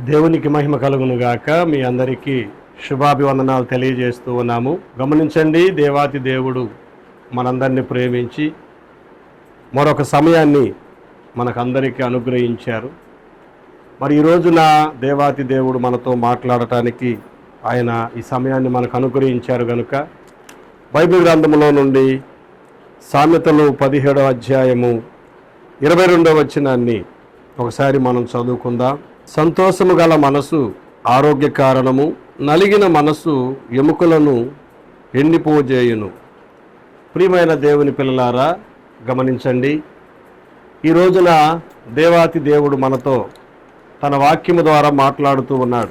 దేవునికి మహిమ కలుగును గాక మీ అందరికీ శుభాభివందనాలు తెలియజేస్తూ ఉన్నాము. గమనించండి దేవాతి దేవుడు మనందరినీ ప్రేమించి మరొక సమయాన్ని మనకందరికీ అనుగ్రహించారు. మరి ఈ రోజున దేవాతి దేవుడు మనతో మాట్లాడటానికి ఆయన ఈ సమయాన్ని మనకు అనుగ్రహించారు కనుక బైబిల్ గ్రంథములో నుండి సామెతలు పదిహేడవ అధ్యాయము ఇరవై రెండవ వచనాన్ని ఒకసారి మనం చదువుకుందాం. సంతోషము గల మనసు ఆరోగ్య కారణము నలిగిన మనసు ఎముకలను ఎండిపోజేయును. ప్రియమైన దేవుని పిల్లలారా గమనించండి. ఈ రోజున దేవాతి దేవుడు మనతో తన వాక్యము ద్వారా మాట్లాడుతూ ఉన్నాడు.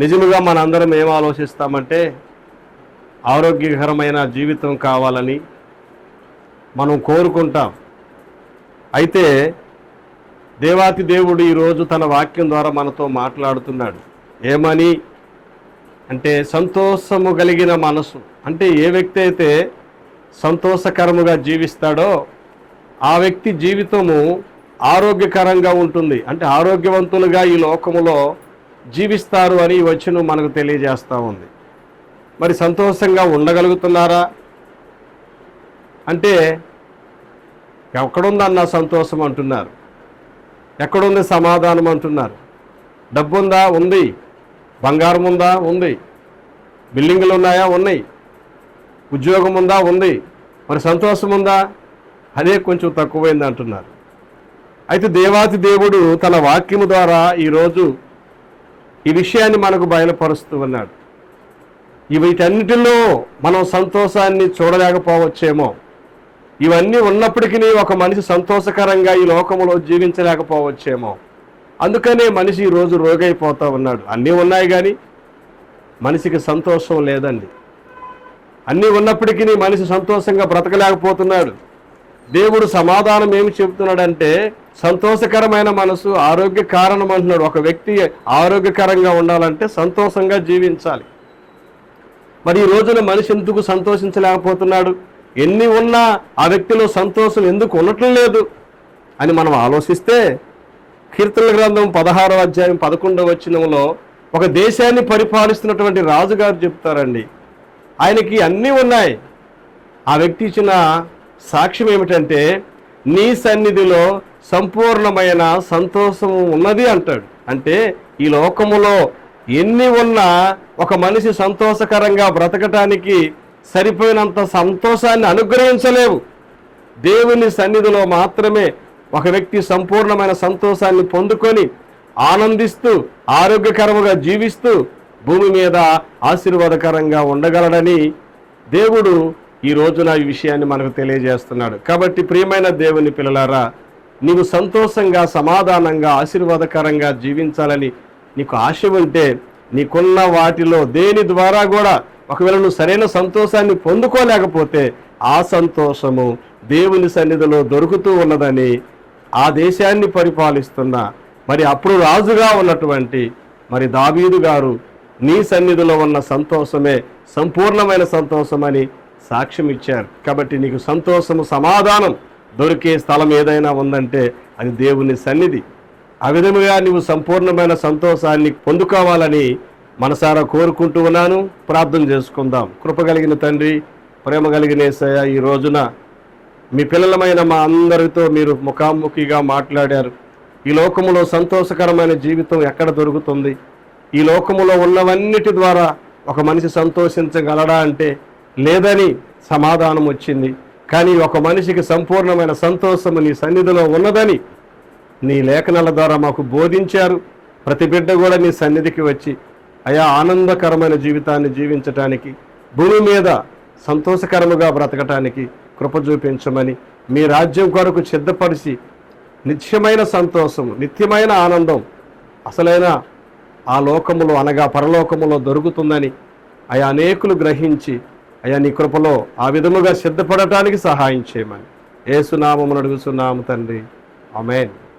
నిజముగా మనందరం ఏం ఆలోచిస్తామంటే ఆరోగ్యకరమైన జీవితం కావాలని మనం కోరుకుంటాం. అయితే దేవాతి దేవుడు ఈరోజు తన వాక్యం ద్వారా మనతో మాట్లాడుతున్నాడు. ఏమని? అంటే సంతోషము కలిగిన మనసు. అంటే ఏ వ్యక్తి అయితే సంతోషకరముగా జీవిస్తాడో ఆ వ్యక్తి జీవితము ఆరోగ్యకరంగా ఉంటుంది. అంటే ఆరోగ్యవంతులుగా ఈ లోకములో జీవిస్తారు అని వచ్చిన వచనం మనకు తెలియజేస్తూ ఉంది. మరి సంతోషంగా ఉండగలుగుతున్నారా? అంటే ఎక్కడుందన్న సంతోషం అంటున్నారు. ఎక్కడుంది సమాధానం అంటున్నారు. డబ్బుందా? ఉంది. బంగారం ఉందా? ఉంది. బిల్డింగులు ఉన్నాయా? ఉన్నాయి. ఉద్యోగం ఉందా? ఉంది. మరి సంతోషం ఉందా? అదే కొంచెం తక్కువైంది అంటున్నారు. అయితే దేవాతి దేవుడు తన వాక్యము ద్వారా ఈరోజు ఈ విషయాన్ని మనకు బయలుపరుస్తూ ఉన్నాడు. ఈ వీటన్నిటిలో మనం సంతోషాన్ని చూడలేకపోవచ్చేమో. ఇవన్నీ ఉన్నప్పటికీ ఒక మనిషి సంతోషకరంగా ఈ లోకములో జీవించలేకపోవచ్చేమో. అందుకనే మనిషి ఈరోజు రోగైపోతూ ఉన్నాడు. అన్నీ ఉన్నాయి కానీ మనిషికి సంతోషం లేదండి. అన్నీ ఉన్నప్పటికీ మనిషి సంతోషంగా బ్రతకలేకపోతున్నాడు. దేవుడు సమాధానం ఏమి చెబుతున్నాడంటే సంతోషకరమైన మనసు ఆరోగ్య కారణం అంటున్నాడు. ఒక వ్యక్తి ఆరోగ్యకరంగా ఉండాలంటే సంతోషంగా జీవించాలి. మరి ఈ రోజున మనిషి ఎందుకు సంతోషించలేకపోతున్నాడు? ఎన్ని ఉన్నా ఆ వ్యక్తిలో సంతోషం ఎందుకు ఉండటం లేదు అని మనం ఆలోచిస్తే కీర్తన గ్రంథం పదహారవ అధ్యాయం పదకొండవ వచనంలో ఒక దేశాన్ని పరిపాలిస్తున్నటువంటి రాజుగారు చెప్తారండి. ఆయనకి అన్నీ ఉన్నాయి. ఆ వ్యక్తి ఇచ్చిన సాక్ష్యం ఏమిటంటే నీ సన్నిధిలో సంపూర్ణమైన సంతోషం ఉన్నది అంటాడు. అంటే ఈ లోకములో ఎన్ని ఉన్నా ఒక మనిషి సంతోషకరంగా బ్రతకటానికి సరిపోయినంత సంతోషాన్ని అనుగ్రహించలేవు. దేవుని సన్నిధిలో మాత్రమే ఒక వ్యక్తి సంపూర్ణమైన సంతోషాన్ని పొందుకొని ఆనందిస్తూ ఆరోగ్యకరముగా జీవిస్తూ భూమి మీద ఆశీర్వాదకరంగా ఉండగలడని దేవుడు ఈ రోజున ఈ విషయాన్ని మనకు తెలియజేస్తున్నాడు. కాబట్టి ప్రియమైన దేవుని పిల్లలారా నీవు సంతోషంగా సమాధానంగా ఆశీర్వాదకరంగా జీవించాలని నీకు ఆశ ఉంటే నీకున్న వాటిలో దేని ద్వారా కూడా ఒకవేళ నువ్వు సరైన సంతోషాన్ని పొందుకోలేకపోతే ఆ సంతోషము దేవుని సన్నిధిలో దొరుకుతూ ఉన్నదని ఆ దేశాన్ని పరిపాలిస్తున్న మరి అప్పుడు రాజుగా ఉన్నటువంటి మరి దావీదు గారు నీ సన్నిధిలో ఉన్న సంతోషమే సంపూర్ణమైన సంతోషమని సాక్ష్యం ఇచ్చారు. కాబట్టి నీకు సంతోషము సమాధానం దొరికే స్థలం ఏదైనా ఉందంటే అది దేవుని సన్నిధి. ఆ విధముగా నీవు సంపూర్ణమైన సంతోషాన్ని పొందుకోవాలని మనసారా కోరుకుంటూ ఉన్నాను. ప్రార్థన చేసుకుందాం. కృప కలిగిన తండ్రి ప్రేమ కలిగిన యేసయ్య ఈ రోజున మీ పిల్లలమైన మా అందరితో మీరు ముఖాముఖిగా మాట్లాడారు. ఈ లోకములో సంతోషకరమైన జీవితం ఎక్కడ దొరుకుతుంది? ఈ లోకములో ఉన్నవన్నిటి ద్వారా ఒక మనిషి సంతోషించగలడా అంటే లేదని సమాధానం వచ్చింది. కానీ ఒక మనిషికి సంపూర్ణమైన సంతోషము నీ సన్నిధిలో ఉన్నదని నీ లేఖనాల ద్వారా మాకు బోధించారు. ప్రతి బిడ్డ కూడా నీ సన్నిధికి వచ్చి అయా ఆనందకరమైన జీవితాన్ని జీవించటానికి భూమి మీద సంతోషకరముగా బ్రతకటానికి కృప చూపించమని మీ రాజ్యం కొరకు సిద్ధపరిచి నిత్యమైన సంతోషం నిత్యమైన ఆనందం అసలైన ఆ లోకములో అనగా పరలోకములో దొరుకుతుందని అయా అనేకులు గ్రహించి అయా నీ కృపలో ఆ విధముగా సిద్ధపడటానికి సహాయం చేయమని. ఏసునామమును అడుగుతున్నాము తండ్రి. అమేన్